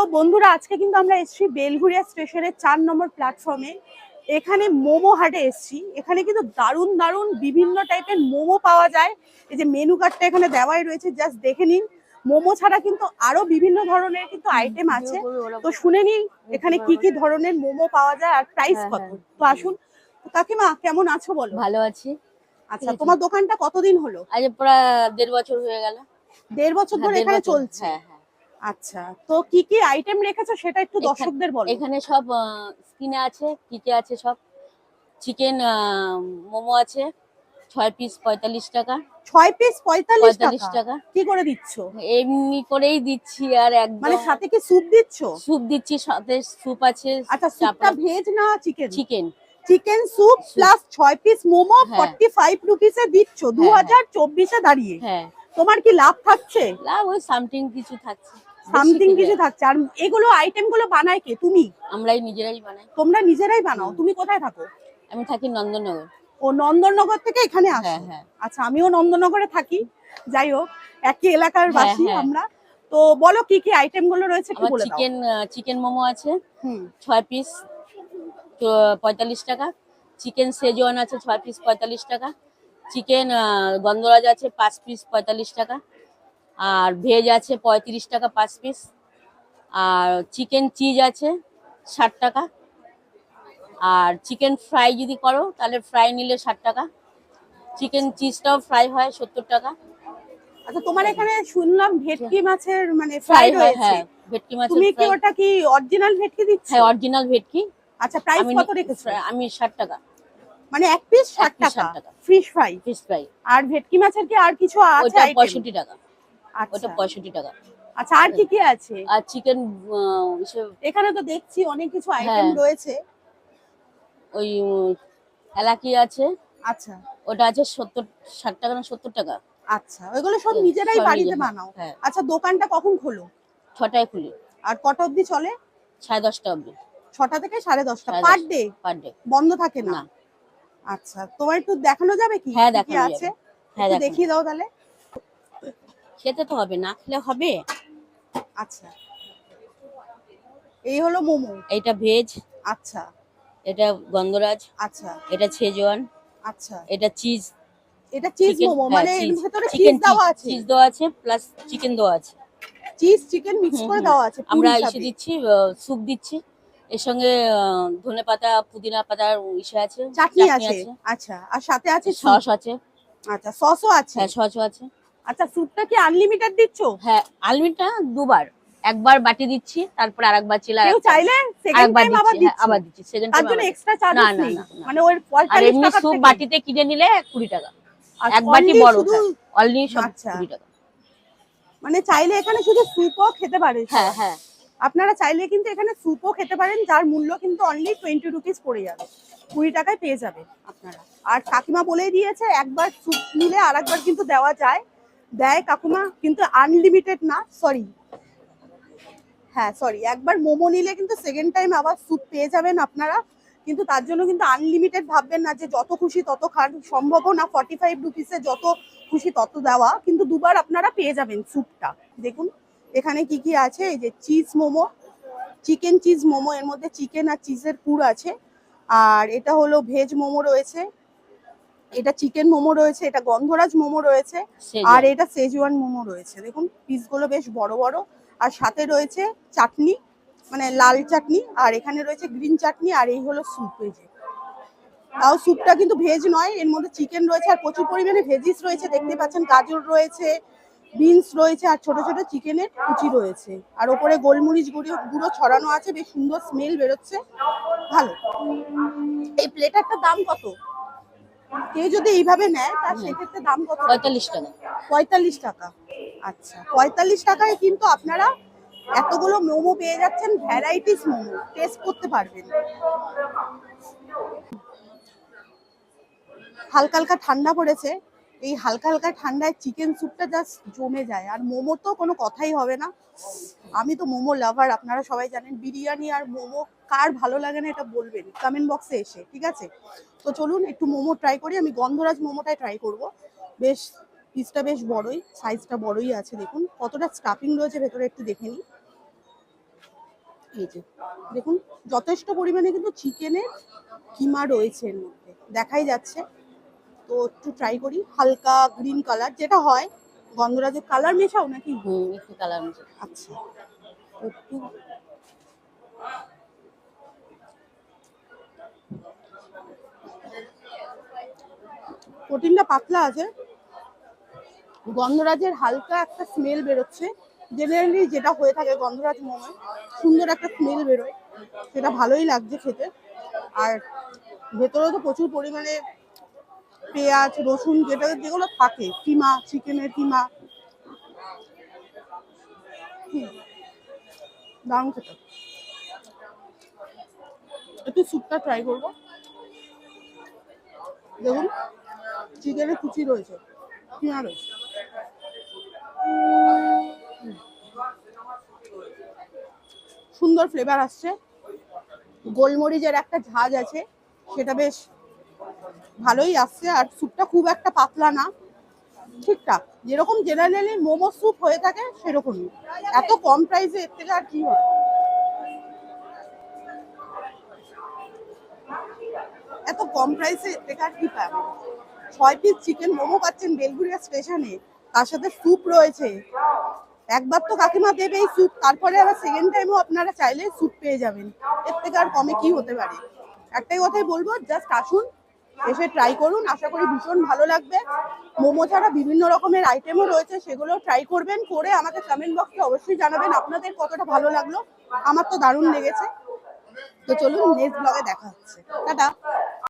তো বন্ধুরা আজকে কিন্তু আমরা এসেছি বেলঘুরিয়া স্টেশনের চার নম্বর প্ল্যাটফর্মে এখানে মোমো হাটে এসেছি। এখানে কিন্তু দারুণ দারুণ বিভিন্ন টাইপের মোমো পাওয়া যায়। এই যে মেনু কার্ডটা এখানে দেওয়াই রয়েছে জাস্ট দেখে নিন। মোমো ছাড়া কিন্তু আরও বিভিন্ন ধরনের কিন্তু আইটেম আছে। তো শুনে নিন এখানে কি কি ধরনের মোমো পাওয়া যায় আর প্রাইস হ্যাঁ, কত। হ্যাঁ। তো আসুন। কাকিমা কেমন আছো বলো? ভালো আছি। আচ্ছা তোমার দোকানটা কতদিন হলো? আজ প্রায় দেড় বছর হয়ে গেল। দেড় বছর হ্যাঁ, ধরে দেড় এখানে চলছে। হ্যাঁ হ্যাঁ। আচ্ছা তো কি কি আইটেম রেখেছো সেটা একটু দর্শকদের বলো। এখানে সব স্কিনে আছে কিকে আছে সব? চিকেন মোমো আছে ছয় পিস পঁয়তাল্লিশ টাকা। ছয় পিস পঁয়তাল্লিশ টাকা? কি করে দিচ্ছ? এমনি করেই দিচ্ছি আর একদম মানে সাথে কি স্যুপ দিচ্ছ? স্যুপ দিচ্ছি সাথে স্যুপ আছে আচ্ছা স্যুপটা ভেজ না chicken chicken chicken soup plus ছয় পিস মোমো। ফর্টি ফাইভ রুপিসে দিচ্ছ দু হাজার চব্বিশে দাঁড়িয়ে। হ্যাঁ। তোমার কি লাভ থাকছে? লাভ ওই সামথিং কিছু থাকছে। সামথিং কিছু থাকছে। আর এগুলো আইটেমগুলো বানায় কে? তুমি? আমরাই নিজেরাই বানাই। তোমরা নিজেরাই বানাও। তুমি কোথায় থাকো? আমি থাকি নন্দননগর ও নন্দননগর থেকে এখানে আসো? হ্যাঁ হ্যাঁ। আচ্ছা আমিও নন্দননগরে থাকি। যাই হোক একই এলাকার হ্যাঁ, বাসী। আমরা। তো বলো কি কি আইটেমগুলো রয়েছে একটু বলে দাও। চিকেন চিকেন মোমো আছে। হুম। ছয় পিস তো পঁয়তাল্লিশ টাকা। চিকেন সেজওয়ান আছে ছয় পিস পঁয়তাল্লিশ টাকা। চিকেন গন্ধরাজ আছে পাঁচ পিস পঁয়তাল্লিশ টাকা। আর ভেজ আছে পঁয়ত্রিশ টাকা পাঁচ পিস। আর চিকেন চিজ আছে ষাট টাকা। আর চিকেন ফ্রাই যদি করো তাহলে ফ্রাই নিলে ষাট টাকা। চিকেন চিজটাও ফ্রাই হয় সত্তর টাকা। আচ্ছা তোমার এখানে শুনলাম ভেটকি মাছের মানে ফ্রাই হয় রয়েছে। হ্যাঁ ভেটকি মাছের তুমি কি ওটা কি অরিজিনাল ভেটকি দিচ্ছ? হ্যাঁ অরিজিনাল ভেটকি। আচ্ছা প্রাইস কত রেখেছো? আমি ষাট টাকা। মানে এক পিস ষাট টাকা। 60 টাকা। ফিশ ফ্রাই ফিশ ফ্রাই আর ভেটকি মাছের কি আর কিছু আছে item? পঁয়ষট্টি টাকা। ওটা পঁয়ষট্টি টাকা। আচ্ছা আর কি কি আছে? আর চিকেন এখানে তো দেখছি অনেক কিছু আইটেম হ্যাঁ। রয়েছে। ওই এলাকি আছে। আচ্ছা। ওটা আছে সত্তর ষাট টাকা না সত্তর টাকা। আচ্ছা ওইগুলো সব নিজেরাই বাড়িতে বানাও। হ্যাঁ। আচ্ছা দোকানটা কখন খোলো? ছটায় খুলি। আর কটা অবধি চলে? সাড়ে দশটা অবধি। ছটা থেকে সাড়ে দশটা। পার ডে পার ডে বন্ধ থাকে না? আচ্ছা তোমার একটু দেখানো যাবে কি? হ্যাঁ, দেখানো আছে? হ্যাঁ দেখিয়ে দাও তাহলে। খেতে তো হবে না খেলে হবে? আচ্ছা। এই হলো মোমো? এটা ভেজ। আচ্ছা। এটা গন্ধরাজ। আচ্ছা। এটা ছেজওয়ান আচ্ছা। এটা চিজ। এটা চিজ মোমো? মানে এর ভেতরে চিজ দেওয়া আছে? চিজ দেওয়া আছে প্লাস চিকেন দেওয়া আছে। চিজ চিকেন মিক্স করে। দেওয়া আছে আমরা এসে দিচ্ছি স্যুপ দিচ্ছি। এর সঙ্গে ধনে পাতা পুদিনা পাতার ইসে আছে। চাটনি আছে। আচ্ছা। আর সাথে আছে সস আছে। আচ্ছা সসও আছে? হ্যাঁ সসও আছে। আচ্ছা স্যুপটা কি আনলিমিটেড দিচ্ছ? হ্যাঁ আলমিটা দুবার। একবার বাটি দিচ্ছি তারপর আরেকবার চিলা কেউ চাইলে সেকেন্ড টাইম আবার দিচ্ছি হ্যাঁ, দিচ্ছ। আবার দিচ্ছি সেকেন্ড তার জন্য এক্সট্রা চার্জ না, না, নেই। মানে ওর আর 45 এমনি টাকা স্যুপ বাটিতে কিনে নিলে কুড়ি টাকা। আর এক বাটি বড় অনলি সব আচ্ছা। কুড়ি টাকা। মানে চাইলে এখানে শুধু স্যুপও খেতে পারে হ্যাঁ হ্যাঁ। আপনারা চাইলে কিন্তু এখানে স্যুপও খেতে পারেন যার মূল্য কিন্তু অনলি টোয়েন্টি রুপিস পড়ে যাবে। কুড়ি টাকায় পেয়ে যাবে আপনারা। আর কাকিমা বলেই দিয়েছে একবার স্যুপ নিলে আর একবার কিন্তু দেওয়া যায়। দেয় কাকুমা, কিন্তু আনলিমিটেড না সরি হ্যাঁ সরি একবার মোমো নিলে কিন্তু সেকেন্ড টাইম আবার স্যুপ পেয়ে যাবেন আপনারা। কিন্তু তার জন্য কিন্তু আনলিমিটেড ভাববেন না যে যত খুশি তত খান, সম্ভবও না ফর্টি ফাইভ রুপিসে যত খুশি তত দেওয়া, কিন্তু দুবার আপনারা পেয়ে যাবেন স্যুপটা দেখুন, এখানে কি কি আছে? এই যে cheese momo chicken cheese momo, এর মধ্যে চিকেন আর চিজের পুর আছে। আর এটা হলো ভেজ মোমো রয়েছে। এটা চিকেন মোমো রয়েছে এটা গন্ধরাজ মোমো রয়েছে আর এটা সেজওয়ান মোমো রয়েছে। দেখুন পিসগুলো বেশ বড় বড় আর সাথে রয়েছে চাটনি মানে লাল চাটনি আর এখানে রয়েছে গ্রিন চাটনি আর এই হলো স্যুপ এই যে। তাও স্যুপটা কিন্তু ভেজ নয় এর মধ্যে চিকেন রয়েছে আর প্রচুর পরিমাণে ভেজিস রয়েছে দেখতে পাচ্ছেন গাজর রয়েছে বিনস রয়েছে আর ছোট ছোট চিকেনের কুচি রয়েছে। আর ওপরে গোলমরিচ গুঁড়ো গুঁড়ো ছড়ানো আছে বেশ সুন্দর স্মেল বেরোচ্ছে। ভালো। এই প্লেটারটার দাম কত? কেউ যদি এইভাবে নেয় তার। সেক্ষেত্রে দাম কত? পঁয়তাল্লিশ টাকা। পঁয়তাল্লিশ টাকা। আচ্ছা পঁয়তাল্লিশ টাকায় কিন্তু আপনারা এতগুলো মোমো পেয়ে যাচ্ছেন ভ্যারাইটিস মোমো টেস্ট করতে পারবেন। হালকা হালকা ঠান্ডা পড়েছে এই হালকা হালকা ঠান্ডায় চিকেন স্যুপটা জাস্ট জমে যায়। আর মোমোর তো কোনো কথাই হবে না। আমি তো মোমো লাভার আপনারা সবাই জানেন, বিরিয়ানি আর মোমো কার ভালো লাগে না এটা বলবেন। কমেন্ট বক্সে এসে, ঠিক আছে? তো চলুন, একটু মোমো ট্রাই করি। আমি গন্ধরাজ মোমোটাই ট্রাই করব। বেশ পিসটা বেশ বড়ই সাইজটা বড়ই আছে, দেখুন। কতটা স্টাফিং রয়েছে, ভেতরে একটু দেখে নিই। এই যে, দেখুন, যথেষ্ট পরিমাণে কিন্তু চিকেনের কিমা রয়েছে এর মধ্যে। দেখাই যাচ্ছে। তো একটু ট্রাই করি। হালকা গ্রিন কালার যেটা হয় গন্ধরাজের কালার মেশাও নাকি? হুম একটু কালার মিশে আচ্ছা। একটু প্রোটিনটা পাতলা আছে। গন্ধরাজের হালকা একটা স্মেল বেরোচ্ছে। জেনারেলি যেটা হয়ে থাকে গন্ধরাজ মোমো সুন্দর একটা স্মেল বেরোয়। সেটা ভালোই লাগছে খেতে। আর ভেতরেও তো প্রচুর পরিমাণে পেঁয়াজ, রসুন, যেটা যেগুলো থাকে, কিমা, চিকেনের কিমা। দারুণ খেতে। একটু স্যুপটা ট্রাই করব। দেখুন চিকেনের কুচি রয়েছে, কিমা রয়েছে। সুন্দর ফ্লেভার আসছে। গোলমরিচের একটা ঝাঁজ আছে, সেটা বেশ ভালোই আসছে, আর স্যুপটা খুব একটা পাতলা না। ঠিকঠাক, যেরকম জেনারেলি মোমো স্যুপ হয়ে থাকে, সেরকমই। এত কম প্রাইসে এর থেকে আর কি হয়? এত কম প্রাইসে এর থেকে আর কি পাবেন ছয় পিস চিকেন মোমো পাচ্ছেন বেলগুড়িয়া স্টেশনে তার সাথে স্যুপ রয়েছে। একবার তো কাকিমা দেবে এই স্যুপ, তারপরে আবার সেকেন্ড টাইমও আপনারা চাইলে স্যুপ পেয়ে যাবেন। এর থেকে আর কমে কি হতে পারে? একটাই কথাই বলব জাস্ট আসুন এসে ট্রাই করুন, আশা করি ভীষণ ভালো লাগবে। মোমো ছাড়া বিভিন্ন রকমের আইটেমও রয়েছে সেগুলো ট্রাই করবেন, করে আমাকে কমেন্ট বক্সে অবশ্যই জানাবেন আপনাদের কতটা ভালো লাগল। আমার তো দারুণ লেগেছে। তো চলুন নেক্সট ব্লগে দেখা হচ্ছে। টাটা।